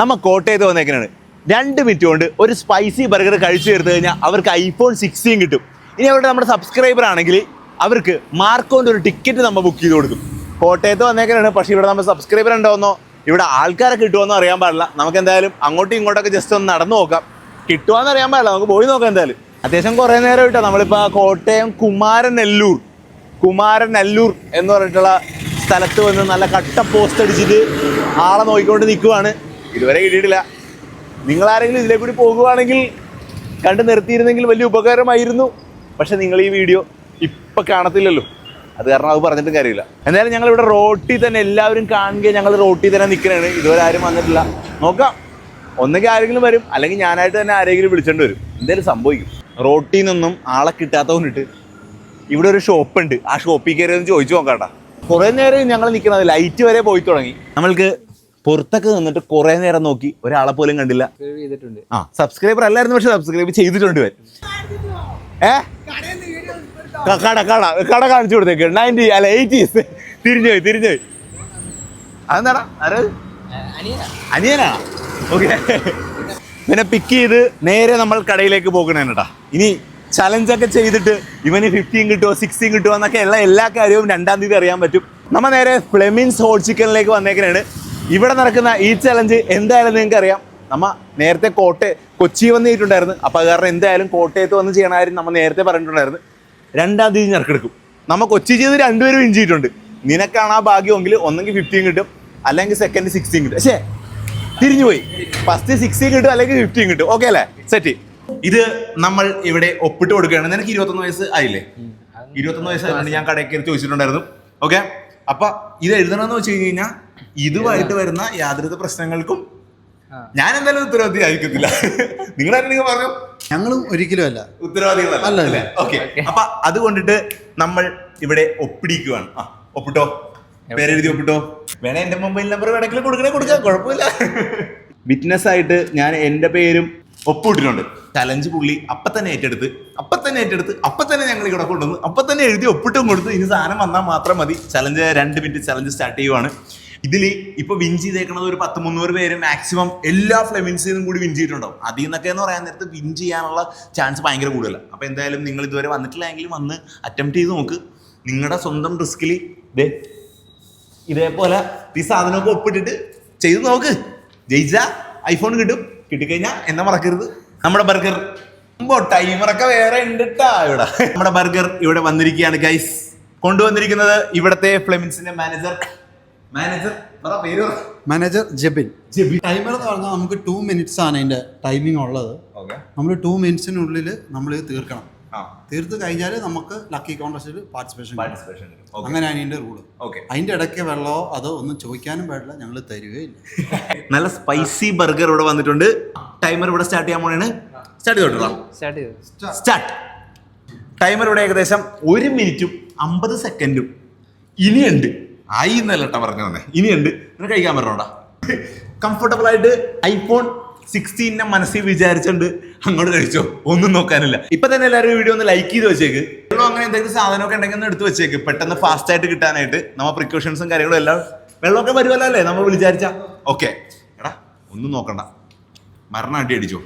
നമ്മ കോട്ടയത്ത് വന്നേക്കാണ് രണ്ട് മിനിറ്റ് കൊണ്ട് ഒരു സ്പൈസി ബർഗർ കഴിച്ചു തീർത്ത് കഴിഞ്ഞാൽ അവർക്ക് ഐഫോൺ സിക്സ്റ്റീൻ കിട്ടും. ഇനി അവരുടെ നമ്മുടെ സബ്സ്ക്രൈബർ ആണെങ്കിൽ അവർക്ക് മാർക്കോന്റെ ഒരു ടിക്കറ്റ് നമ്മൾ ബുക്ക് ചെയ്ത് കൊടുക്കും. കോട്ടയത്ത് വന്നേക്കാണ് പക്ഷേ ഇവിടെ നമ്മൾ സബ്സ്ക്രൈബർ ഉണ്ടോന്നോ? ഇവിടെ ആൾക്കാരെ കിട്ടുമെന്നോ അറിയാൻ പാടില്ല. നമുക്ക് എന്തായാലും അങ്ങോട്ടും ഇങ്ങോട്ടൊക്കെ ജസ്റ്റ് ഒന്ന് നടന്നു നോക്കാം. കിട്ടുമെന്ന് അറിയാൻ പാടില്ല. നമുക്ക് പോയി നോക്കാം എന്തായാലും. അത്യാവശ്യം കുറേ നേരം കിട്ടാം നമ്മളിപ്പോൾ കോട്ടയം കുമാരൻ നെല്ലൂർ. കുമാരൻ നെല്ലൂർ എന്ന് പറഞ്ഞിട്ടുള്ള സ്ഥലത്ത് വന്ന് നല്ല കട്ട പോസ്റ്റ് അടിച്ചിട്ട് ആളെ നോക്കിക്കൊണ്ട് നിൽക്കുവാണ് ഇതുവരെ കിട്ടിയിട്ടില്ല. നിങ്ങളാരെങ്കിലും ഇതിലേ കൂടി പോകുവാണെങ്കിൽ കണ്ട് നിർത്തിയിരുന്നെങ്കിൽ വലിയ ഉപകാരമായിരുന്നു. പക്ഷെ നിങ്ങൾ ഈ വീഡിയോ ഇപ്പം കാണത്തില്ലല്ലോ. അത് കാരണം അത് പറഞ്ഞിട്ടും കാര്യമില്ല. എന്തായാലും ഞങ്ങൾ ഇവിടെ റോട്ടിൽ തന്നെ എല്ലാവരും കാണുക ഞങ്ങൾ റോട്ടിൽ തന്നെ നിൽക്കണാണ്. ഇതുവരെ ആരും വന്നിട്ടില്ല. നോക്കാം. ഒന്നെങ്കിൽ ആരെങ്കിലും വരും. അല്ലെങ്കിൽ ഞാനായിട്ട് തന്നെ ആരെങ്കിലും വിളിച്ചോണ്ട് വരും. എന്തായാലും സംഭവിക്കും. റോട്ടിൽ നിന്നും ആളെ കിട്ടാത്തതുകൊണ്ടിട്ട് ഇവിടെ ഒരു ഷോപ്പ് ഉണ്ട് ആ ഷോപ്പിൽ കയറിയെന്ന് ചോദിച്ചു നോക്കാട്ടാ. കുറേ നേരം ഞങ്ങൾ നിൽക്കുന്നത് ലൈറ്റ് വരെ പോയി തുടങ്ങി. നമ്മൾക്ക് പുറത്തൊക്കെ നിന്നിട്ട് കുറെ നേരം നോക്കി ഒരാളെ പോലും കണ്ടില്ല. ആ സബ്സ്ക്രൈബർ അല്ലായിരുന്നു പക്ഷെ സബ്സ്ക്രൈബ് ചെയ്തിട്ടുണ്ട് ഇവൻ. ഏ? കട കട കട കാണിച്ചു കൊടുത്തേക്ക്. നയന്റി അല്ല എയ്റ്റീസ് തിരിഞ്ഞു പോയി തിരിഞ്ഞു പോയി. അതെന്താടാ? ആരത് അനിയനാ. ഓക്കെ പിന്നെ പിക്ക് ചെയ്ത് നേരെ നമ്മൾ കടയിലേക്ക് പോകണേട്ടാ ഇനി ചലഞ്ചൊക്കെ ചെയ്തിട്ട് ഇവന് ഫിഫ്റ്റീൻ കിട്ടുമോ സിക്സ്റ്റീൻ കിട്ടുമോ എന്നൊക്കെ എല്ലാ എല്ലാ കാര്യവും രണ്ടാം തീയതി അറിയാൻ പറ്റും. നമ്മൾ നേരെ ഫ്ലെമിൻസ് ഹോൾ ചിക്കനിലേക്ക് വന്നേക്കണാണ്. ഇവിടെ നടക്കുന്ന ഈ ചലഞ്ച് എന്തായാലും നിങ്ങൾക്ക് അറിയാം നമ്മ നേരത്തെ കോട്ടയം കൊച്ചി വന്നിട്ടുണ്ടായിരുന്നു. അപ്പൊ അത് കാരണം എന്തായാലും കോട്ടയത്ത് വന്ന് ചെയ്യണ കാര്യം നമ്മൾ നേരത്തെ പറഞ്ഞിട്ടുണ്ടായിരുന്നു. രണ്ടാം തീയതി ഞെറുക്കെടുക്കും നമ്മ കൊച്ചി ചെയ്ത് രണ്ടുപേരും വിൻ ചെയ്തിട്ടുണ്ട്. നിനക്കാണ് ആ ഭാഗ്യമെങ്കിൽ ഒന്നെങ്കിൽ ഫിഫ്റ്റീൻ കിട്ടും. അല്ലെങ്കിൽ സെക്കൻഡ് സിക്സ്റ്റീൻ കിട്ടും. പക്ഷേ തിരിഞ്ഞുപോയി ഫസ്റ്റ് സിക്സ്റ്റീൻ കിട്ടും അല്ലെങ്കിൽ ഫിഫ്റ്റീൻ കിട്ടും. ഓക്കെ അല്ലേ? സെറ്റ് ഇത് നമ്മൾ ഇവിടെ ഒപ്പിട്ട് കൊടുക്കുകയാണ്. നിനക്ക് ഇരുപത്തൊന്ന് വയസ്സ് ആയില്ലേ? ഇരുപത്തൊന്ന് വയസ്സായതുകൊണ്ട് ഞാൻ കടയിൽ കയറി ചോദിച്ചിട്ടുണ്ടായിരുന്നു. ഓക്കെ അപ്പൊ ഇത് എഴുതണമെന്ന് വെച്ച് കഴിഞ്ഞ് കഴിഞ്ഞാൽ ഇതുമായിട്ട് വരുന്ന യാതൊരു പ്രശ്നങ്ങൾക്കും ഞാൻ എന്തായാലും ഉത്തരവാദി ആയിരിക്കത്തില്ല. നിങ്ങൾ നിങ്ങൾ പറഞ്ഞു? ഞങ്ങളും ഒരിക്കലും അല്ല. ഉത്തരവാദികളല്ല. ഓക്കെ. അപ്പൊ അതുകൊണ്ടിട്ട് നമ്മൾ ഇവിടെ ഒപ്പിടിക്കുവാണ്. ആ ഒപ്പിട്ടോ? പേരെഴുതി ഒപ്പിട്ടോ? വേണേ എന്റെ മൊബൈൽ നമ്പർ വേണമെങ്കിൽ കൊടുക്കണേ കൊടുക്കാം കുഴപ്പമില്ല. വിറ്റ്നസ് ആയിട്ട് ഞാൻ എന്റെ പേരും ഒപ്പിട്ടിട്ടുണ്ട്. ചലഞ്ച് പുള്ളി അപ്പൊ തന്നെ ഏറ്റെടുത്ത് അപ്പൊ തന്നെ ഏറ്റെടുത്ത് അപ്പൊ തന്നെ ഞങ്ങൾ ഇവിടെ കൊണ്ടുവന്നു അപ്പൊ തന്നെ എഴുതി ഒപ്പിട്ടും കൊടുത്ത് ഇനി സാധനം വന്നാൽ മാത്രം മതി. ചലഞ്ച് രണ്ട് മിനിറ്റ് ചലഞ്ച് സ്റ്റാർട്ട് ചെയ്യുവാണ്. ഇതിൽ ഇപ്പൊ വിൻ ചെയ്തേക്കുന്നത് ഒരു പത്ത് മുന്നൂറ് പേര് മാക്സിമം എല്ലാ ഫ്ലെമിൻസിനും കൂടി വിൻ ചെയ്തിട്ടുണ്ടാവും. അതിൽ നിന്നൊക്കെ എന്ന് പറയാൻ നേരത്ത് വിൻ ചെയ്യാനുള്ള ചാൻസ് ഭയങ്കര കൂടുതലാണ് അപ്പൊ എന്തായാലും നിങ്ങൾ ഇതുവരെ വന്നിട്ടില്ലെങ്കിൽ വന്ന് അറ്റംപ്റ്റ് ചെയ്ത് നോക്ക്. നിങ്ങളുടെ സ്വന്തം റിസ്കിൽ ദേ ഇതേപോലെ ഈ സാധനമൊക്കെ ഒപ്പിട്ടിട്ട് ചെയ്ത് നോക്ക്. ജയിച്ച ഐഫോൺ കിട്ടും. കിട്ടിക്കഴിഞ്ഞാൽ എന്നെ മറക്കരുത്. നമ്മുടെ ബർഗർ. ടൈമറൊക്കെ വേറെ ഉണ്ട് ഇവിടെ. നമ്മുടെ ബർഗർ ഇവിടെ വന്നിരിക്കുകയാണ് ഗൈസ് കൊണ്ടുവന്നിരിക്കുന്നത് ഇവിടത്തെ ഫ്ലെമിൻസിന്റെ മാനേജർ മാനേജർ പറ പേര് മാനേജർ ജെബിൻ. ജെബി. ടൈമർ എന്ന് പറഞ്ഞാൽ നമുക്ക് ടു മിനിറ്റ്സ് ആണ് അതിന്റെ ടൈമിംഗ് ഉള്ളത്. നമ്മൾ ടു മിനിറ്റ്സിനുള്ളിൽ നമ്മൾ ഇത് തീർക്കണം. തീർത്ത് കഴിഞ്ഞാൽ നമുക്ക് ലക്കി കോൺടസ്റ്റിൽ പാർട്ടിസിപ്പേഷൻ പാർട്ടിസിപ്പേഷൻ. അങ്ങനെയാണ് ഇതിന്റെ റൂൾ. അതിന്റെ ഇടയ്ക്ക് വെള്ളമോ അതോ ഒന്നും ചോദിക്കാനും പാടില്ല ഞങ്ങൾ തരുകയില്ല. നല്ല സ്പൈസി ബർഗർ ഇവിടെ വന്നിട്ടുണ്ട്. ടൈമർ ഇവിടെ സ്റ്റാർട്ട് ചെയ്യാൻ പോണേണ്. സ്റ്റാർട്ട് ചെയ്തോട്ടോ സ്റ്റാർട്ട് സ്റ്റാർട്ട് ടൈമർ ഇവിടെ ഏകദേശം ഒരു മിനിറ്റും അമ്പത് സെക്കൻഡും ഇനിയുണ്ട്. ആയി എന്നല്ലട്ട പറഞ്ഞു തന്നെ ഇനിയുണ്ട്. നിനക്ക് കഴിക്കാൻ പറ്റണോടാ കംഫർട്ടബിൾ ആയിട്ട് ഐഫോൺ സിക്സ്റ്റീനെ മനസ്സിൽ വിചാരിച്ചുകൊണ്ട് അങ്ങോട്ട് കഴിച്ചോ. ഒന്നും നോക്കാനില്ല. ഇപ്പൊ തന്നെ എല്ലാവരും വീഡിയോ ഒന്ന് ലൈക്ക് ചെയ്ത് വെച്ചേക്ക്. വെള്ളം അങ്ങനെ എന്തെങ്കിലും സാധനമൊക്കെ ഉണ്ടെങ്കിൽ ഒന്ന് എടുത്ത് വെച്ചേക്ക്. പെട്ടെന്ന് ഫാസ്റ്റ് ആയിട്ട് കിട്ടാനായിട്ട് നമ്മ പ്രിക്കോഷൻസും കാര്യങ്ങളും എല്ലാം വെള്ളമൊക്കെ വരുമല്ലോ അല്ലേ നമ്മൾ വിചാരിച്ച ഓക്കെ എടാ ഒന്നും നോക്കണ്ട. മരണം അടി അടിച്ചോ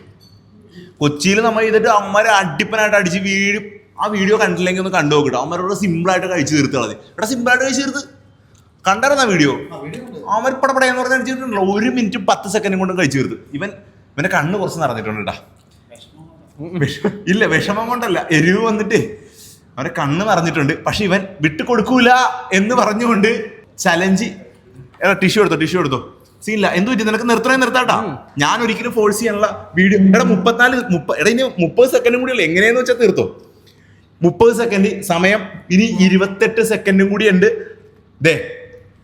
കൊച്ചിയിൽ നമ്മൾ ചെയ്തിട്ട് അമ്മരെ അടിപ്പനായിട്ട് അടിച്ച് വീട് ആ വീഡിയോ കണ്ടില്ലെങ്കിൽ ഒന്ന് കണ്ടു നോക്കട്ടോ അമ്മരോട് സിമ്പിൾ ആയിട്ട് കഴിച്ചു തീർത്തുള്ളത് എടാ സിമ്പിൾ ആയിട്ട് കഴിച്ചു തീർത്ത്. കണ്ടായിരുന്ന വീഡിയോ അവർ പടപടയെന്ന് പറഞ്ഞാൽ അടിച്ചിട്ടുണ്ടല്ലോ. ഒരു മിനിറ്റ് പത്ത് സെക്കൻഡും കൊണ്ട് കഴിച്ചു തീർത്ത്. ഇവൻ ഇവന്റെ കണ്ണ് കുറച്ച് നടന്നിട്ടുണ്ട് കേട്ടാ. ഇല്ല വിഷമം കൊണ്ടല്ല. എരിവ് വന്നിട്ട് അവരെ കണ്ണ് നിറഞ്ഞിട്ടുണ്ട്. പക്ഷെ ഇവൻ വിട്ടു കൊടുക്കൂല എന്ന് പറഞ്ഞുകൊണ്ട് ചലഞ്ച് എടാ ടിഷ്യൂ എടുത്തോ ടിഷ്യൂ എടുത്തോ. സീനില്ല. എന്ത് പറ്റി? നിനക്ക് നിർത്തണേ നിർത്താട്ടാ. ഞാൻ ഒരിക്കലും ഫോഴ്സ് ചെയ്യാനുള്ള വീഡിയോ എടാ മുപ്പത്തിനാല് മുപ്പ എടാ ഇനി മുപ്പത് സെക്കൻഡും കൂടി അല്ലേ എങ്ങനെയെന്ന് വെച്ചാൽ തീർത്തോ. മുപ്പത് സെക്കൻഡ് സമയം ഇനി ഇരുപത്തെട്ട് സെക്കൻഡും കൂടി ഉണ്ട്. ദേ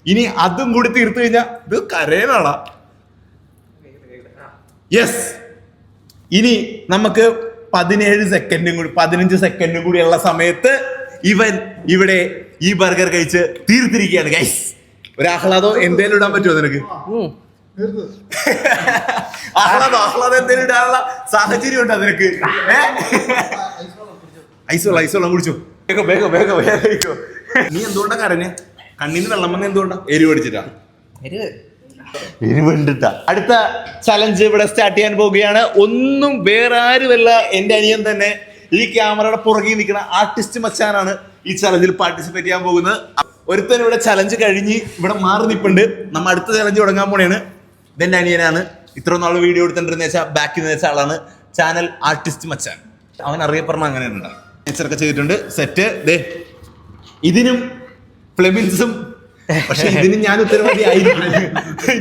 ഇനി അതും കൂടി തീർത്തു കഴിഞ്ഞാൽ ഇത് കരയനാടാ യെസ് ഇനി നമുക്ക് പതിനേഴ് സെക്കൻഡും കൂടി പതിനഞ്ച് സെക്കൻഡും കൂടി ഉള്ള സമയത്ത് ഇവൻ ഇവിടെ ഈ ബർഗർ കഴിച്ച് തീർത്തിരിക്കുകയാണ് ഗൈസ് ഒരു ആഹ്ലാദം എന്തേലും ഇടാൻ പറ്റുമോ നിനക്ക്? ആഹ്ലാദോ ആഹ്ലാദം എന്തേലും ഇടാനുള്ള സാഹചര്യം ഉണ്ടോ നിനക്ക്? ഐസോളം ഐസോളം കുടിച്ചു. വേഗം വേഗം വേഗം വേഗം നീ എന്തുകൊണ്ടാ കരഞ്ഞ്? കണ്ണീന്ന് വെള്ളം വന്ന എന്തുകൊണ്ടാ? എരിവ് അടിച്ചിട്ടാ എരിവ്. അടുത്ത ചലഞ്ച് ഇവിടെ സ്റ്റാർട്ട് ചെയ്യാൻ പോവുകയാണ്. ഒന്നും വേറെ ആരുമല്ല എന്റെ അനിയൻ തന്നെ. ഈ ക്യാമറയുടെ പുറകിൽ നിൽക്കുന്ന ആർട്ടിസ്റ്റ് മച്ചാനാണ് ഈ ചലഞ്ചിൽ പാർട്ടിസിപ്പേറ്റ് ചെയ്യാൻ പോകുന്നത്. ഒരുത്തൻ ഇവിടെ ചലഞ്ച് കഴിഞ്ഞ് ഇവിടെ മാറി നിൽപ്പുണ്ട് നമ്മൾ അടുത്ത ചലഞ്ച് തുടങ്ങാൻ പോണേണ്. ഇതെന്റെ അനിയനാണ്. ഇത്ര നാൾ വീഡിയോ എടുത്തിട്ടുണ്ടെന്ന് വെച്ചാൽ ബാക്കിൽ നിന്ന് വെച്ച ആളാണ്. ചാനൽ ആർട്ടിസ്റ്റ് മച്ചാൻ. അവൻ അറിയപ്പെടണം അങ്ങനെ ഉണ്ടാവും ടീച്ചറൊക്കെ ചെയ്തിട്ടുണ്ട്. സെറ്റ് ദേ. ഇതിനും ഫ്ലെമിൻസും പക്ഷെ ഇതിന് ഞാൻ ഉത്തരവാദി ആയിരിക്കും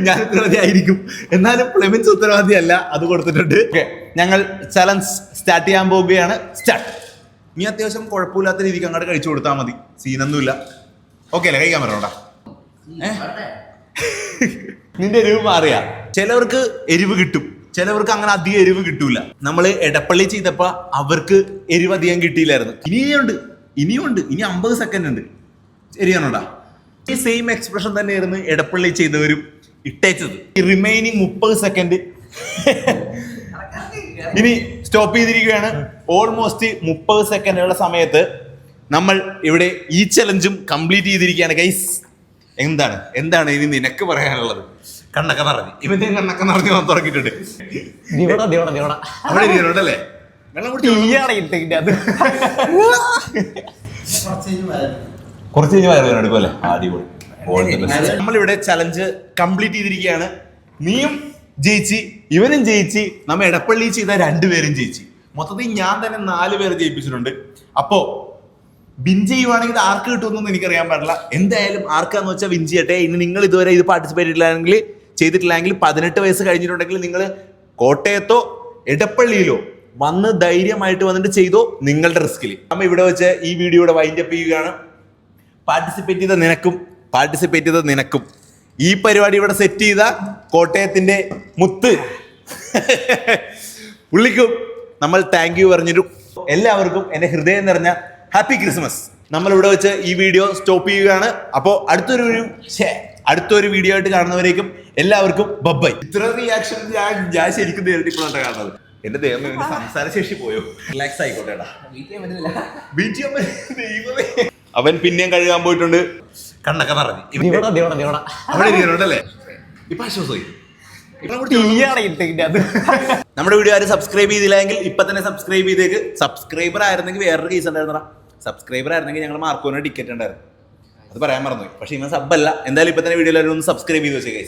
ഞാൻ ഉത്തരവാദി ആയിരിക്കും എന്നാലും പ്ലെമിൻസ് ഉത്തരവാദി അല്ല അത് കൊടുത്തിട്ടുണ്ട്. ഞങ്ങൾ ചലഞ്ച് സ്റ്റാർട്ട് ചെയ്യാൻ പോവുകയാണ്. സ്റ്റാർട്ട് നീ അത്യാവശ്യം കുഴപ്പമില്ലാത്ത രീതിക്ക് അങ്ങോട്ട് കഴിച്ചു കൊടുത്താൽ മതി. സീനൊന്നുമില്ല. ഓക്കെ അല്ലേ? കഴിക്കാൻ പറ്റണോടാ നിന്റെ എരിവ് മാറിയ. ചിലവർക്ക് എരിവ് കിട്ടും. ചിലവർക്ക് അങ്ങനെ അധികം എരിവ് കിട്ടൂല. നമ്മൾ എടപ്പള്ളി ചെയ്തപ്പോ അവർക്ക് എരിവ് അധികം കിട്ടിയില്ലായിരുന്നു. ഇനിയുണ്ട്. ഇനിയുണ്ട്. ഇനി അമ്പത് സെക്കൻഡ് ഉണ്ട്. ശരിയാണോടാ? ഈ സെയിം എക്സ്പ്രഷൻ തന്നെയായിരുന്നു എടപ്പള്ളി ചെയ്തവരും ഇട്ടേച്ചത്. ഈ റിമൈനിങ് മുപ്പത് സെക്കൻഡ് ഇനി സ്റ്റോപ്പ് ചെയ്തിരിക്കുകയാണ്. ഓൾമോസ്റ്റ് മുപ്പത് സെക്കൻഡുള്ള സമയത്ത് നമ്മൾ ഇവിടെ ഈ ചലഞ്ചും കംപ്ലീറ്റ് ചെയ്തിരിക്കുകയാണ് ഗൈസ് എന്താണ്? എന്താണ് ഇനി നിനക്ക് പറയാനുള്ളത്? കണ്ണൊക്കെ നിറഞ്ഞു. ഇവന്റെ കണ്ണൊക്കെ നിറഞ്ഞു വന്ന് ദിവട അവിടെ ഇരിക്കുന്നുണ്ടല്ലേ വെള്ളം കുടിച്ചു? അത് കുറച്ച് കഴിഞ്ഞ് വയറ് വേണം എടുക്കുമല്ലേ അടിപൊളി. നമ്മളിവിടെ ചലഞ്ച് കംപ്ലീറ്റ് ചെയ്തിരിക്കുകയാണ്. നീയും ജയിച്ച് ഇവനും ജയിച്ച് നമ്മ എടപ്പള്ളി ചെയ്ത രണ്ടുപേരും ജയിച്ച്. മൊത്തത്തിൽ ഞാൻ തന്നെ നാല് പേരെ ജയിപ്പിച്ചിട്ടുണ്ട്. അപ്പോ വിൻ ചെയ്യുവാണെങ്കിൽ ഇത് ആർക്ക് കിട്ടുമെന്നൊന്നും എനിക്കറിയാൻ പാടില്ല. എന്തായാലും ആർക്കാന്ന് വെച്ചാൽ വിൻ ചെയ്യട്ടെ. ഇനി നിങ്ങൾ ഇതുവരെ ഇത് പാർട്ടിസിപ്പേറ്റ് ചെയ്തിട്ടില്ലെങ്കിൽ ചെയ്തിട്ടില്ലെങ്കിൽ പതിനെട്ട് വയസ്സ് കഴിഞ്ഞിട്ടുണ്ടെങ്കിൽ നിങ്ങൾ കോട്ടയത്തോ എടപ്പള്ളിയിലോ വന്ന് ധൈര്യമായിട്ട് വന്നിട്ട് ചെയ്തോ നിങ്ങളുടെ റിസ്കിൽ നമ്മൾ ഇവിടെ വെച്ച് ഈ വീഡിയോയുടെ വൈൻഡപ്പ് ചെയ്യുകയാണ്. പാർട്ടിസിപ്പേറ്റ് ചെയ്ത നിനക്കും പാർട്ടിസിപ്പേറ്റ് ചെയ്ത നിനക്കും. ഈ പരിപാടി ഇവിടെ സെറ്റ് ചെയ്ത കോട്ടയത്തിന്റെ മുത്ത്. പുള്ളിക്കും നമ്മൾ താങ്ക് യു പറഞ്ഞൊരു എല്ലാവർക്കും എന്റെ ഹൃദയം നിറഞ്ഞ ഹാപ്പി ക്രിസ്മസ് നമ്മൾ ഇവിടെ വെച്ച് ഈ വീഡിയോ സ്റ്റോപ്പ് ചെയ്യുകയാണ്. അപ്പോൾ അടുത്തൊരു അടുത്തൊരു വീഡിയോ ആയിട്ട് കാണുന്നവരേക്കും എല്ലാവർക്കും ബബ്ബൈ ഇത്ര റിയാക്ഷൻ ഞാൻ ഞാൻ ശരിക്കും നേരിട്ടിപ്പോഴാണ് കാണുന്നത്. എന്റെ ദൈവം സംസാര ശേഷി പോയോ? റിലാക്സ് ആയിക്കോട്ടെ ദൈവമേ. അവൻ പിന്നെയും കഴുകാൻ പോയിട്ടുണ്ട്. കണ്ണൊക്കെ പറഞ്ഞു അവിടെ ഇരിക്കുന്നുണ്ടല്ലേ? ഇപ്പൊ ആശ്വാസമായി. നമ്മുടെ വീഡിയോ ആരും സബ്സ്ക്രൈബ് ചെയ്തില്ലെങ്കിൽ ഇപ്പൊ തന്നെ സബ്സ്ക്രൈബ് ചെയ്തേക്ക്. സബ്സ്ക്രൈബർ ആയിരുന്നെങ്കിൽ വേറൊരു റീസൺ ഉണ്ടായിരുന്നടാ. സബ്സ്ക്രൈബർ ആയിരുന്നെങ്കിൽ ഞങ്ങൾ മാർക്കോന് ടിക്കറ്റ് ഉണ്ടായിരുന്നു അത് പറയാൻ മറന്നു പക്ഷെ ഇന്ന് സബ് അല്ല. എന്തായാലും ഇപ്പൊ തന്നെ വീഡിയോ എല്ലാവരും ഒന്ന് സബ്സ്ക്രൈബ് ചെയ്ത് വെച്ചേ